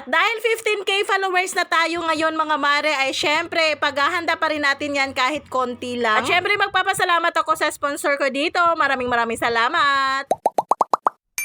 At dahil 15k followers na tayo ngayon mga mare, ay syempre, paghahanda pa rin natin yan kahit konti lang. At syempre, magpapasalamat ako sa sponsor ko dito. Maraming maraming salamat.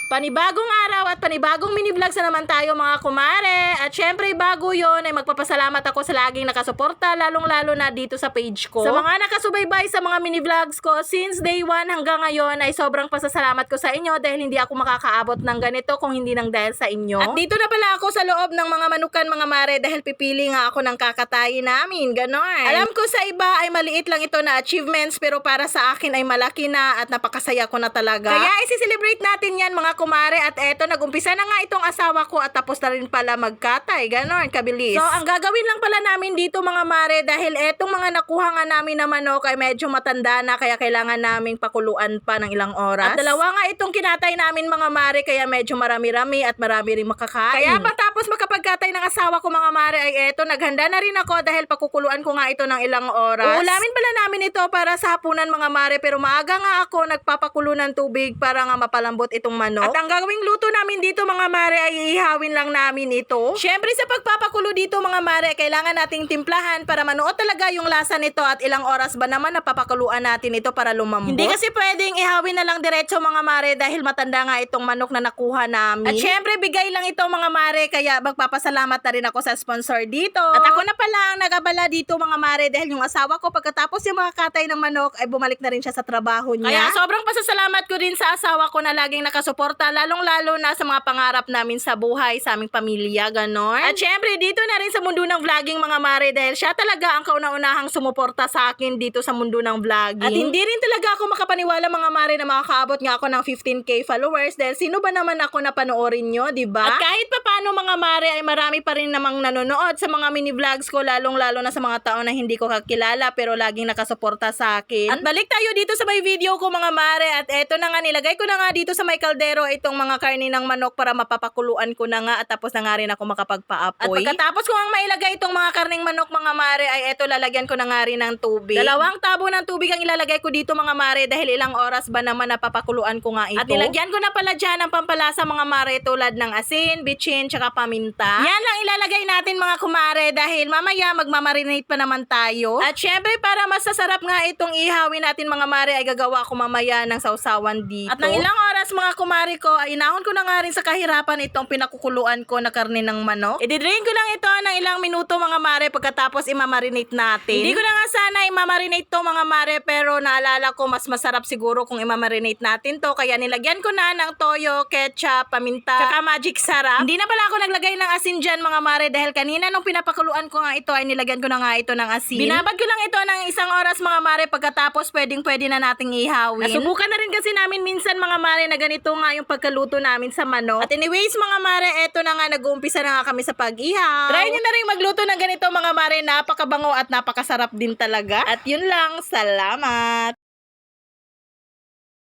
Panibagong araw at panibagong mini vlogs na naman tayo mga kumare. At syempre bago yon ay magpapasalamat ako sa laging nakasuporta lalong-lalo na dito sa page ko. Sa mga nakasubaybay sa mga mini vlogs ko since day 1 hanggang ngayon ay sobrang pasasalamat ko sa inyo dahil hindi ako makakaabot ng ganito kung hindi nang dahil sa inyo. At dito na pala ako sa loob ng mga manukan mga mare dahil pipili nga ako ng kakatayin namin. Ganon. Alam ko sa iba ay maliit lang ito na achievements pero para sa akin ay malaki na at napakasaya ko na talaga. Kaya isi-celebrate natin yan mga kumare at eto nagumpisa na nga itong asawa ko at tapos na rin pala magkatay. Ganon, kabilis. So ang gagawin lang pala namin dito mga mare dahil etong mga nakuha nga namin na manok ay medyo matanda na kaya kailangan naming pakuluan pa ng ilang oras. At dalawa nga itong kinatay namin mga mare kaya medyo marami-rami at marami rin makakain. Kaya matapos makapagkatay ng asawa ko mga mare ay eto naghanda na rin ako dahil pakukuluan ko nga ito ng ilang oras. Uulamin pala namin ito para sa hapunan mga mare pero maaga nga ako nagpapakulo ng tubig para nga mapalambot itong manok. At ang gagawing luto namin dito mga mare ay ihawin lang namin ito. Syempre sa pagpapakulo dito mga mare kailangan nating timplahan para manuot talaga yung lasa nito at ilang oras ba naman napapakuluan natin ito para lumambot. Hindi kasi pwedeng ihawin na lang diretso mga mare dahil matanda nga itong manok na nakuha namin. At syempre bigay lang ito mga mare kaya magpapasalamat na rin ako sa sponsor dito. At ako na pala ang nagabala dito mga mare dahil yung asawa ko pagkatapos yung mga katay ng manok ay bumalik na rin siya sa trabaho niya. Kaya sobrang pasasalamat ko rin sa asawa ko na laging nakasuporta lalong-lalo na sa mga pangarap namin sa buhay, sa aming pamilya, ganon. At syempre dito na rin sa mundo ng vlogging mga mare dahil siya talaga ang kauna-unahang sumuporta sa akin dito sa mundo ng vlogging. At hindi rin talaga ako makapaniwala mga mare na makakaabot nga ako ng 15k followers dahil sino ba naman ako na panoorin nyo, di ba? At kahit pa paano mga mare ay marami pa rin namang nanonood sa mga mini vlogs ko lalong-lalo na sa mga tao na hindi ko kakilala pero laging nakasuporta sa akin. At balik tayo dito sa may video ko mga mare at eto na nga nilagay ko na nga dito sa may kaldero itong mga karni ng manok para mapapakuluan ko na nga at tapos na nga rin ako makapagpaapoy. At pagkatapos ko ang mailagay itong mga karning manok mga mare ay eto lalagyan ko na nga rin ng tubig. Dalawang tabo ng tubig ang ilalagay ko dito mga mare dahil ilang oras ba naman napapakuluan ko nga ito. At nilagyan ko na pala dyan ng pampalasa mga mare tulad ng asin, bitchin, tsaka paminta. Yan lang ilalagay natin mga kumare dahil mamaya magmamarinate pa naman tayo. At syempre para masasarap nga itong ihawin natin mga mare ay gagawa ko mamaya ng sausawan dito. At ng ilang oras mga kumare ko ay inahon ko na nga rin sa kahirapan itong pinakukuluan ko na karne ng manok. Ididrain ko lang ito ng ilang minuto mga mare pagkatapos imamarinate natin. Hindi ko na nga sana imamarinate to mga mare pero naalala ko mas masarap siguro kung imamarinate natin to kaya nilagyan ko na ng toyo, ketchup, paminta, tsaka magic sarap. Hindi na pala ako naglagay ng asin dyan mga mare dahil kanina nung pinapakuluan ko nga ito ay nilagyan ko na nga ito ng asin. Binabad ko lang ito ng isang oras mga mare pagkatapos pwedeng pwede na nating ihawin. Nasubukan na rin kasi namin minsan mga mare na ganito nga yung pagkaluto namin sa manok. At anyways mga mare, eto na nga nag-uumpisa na nga kami sa pag-ihaw. Try nyo na rin magluto ng ganito mga mare, napakabango at napakasarap din talaga. At yun lang, salamat!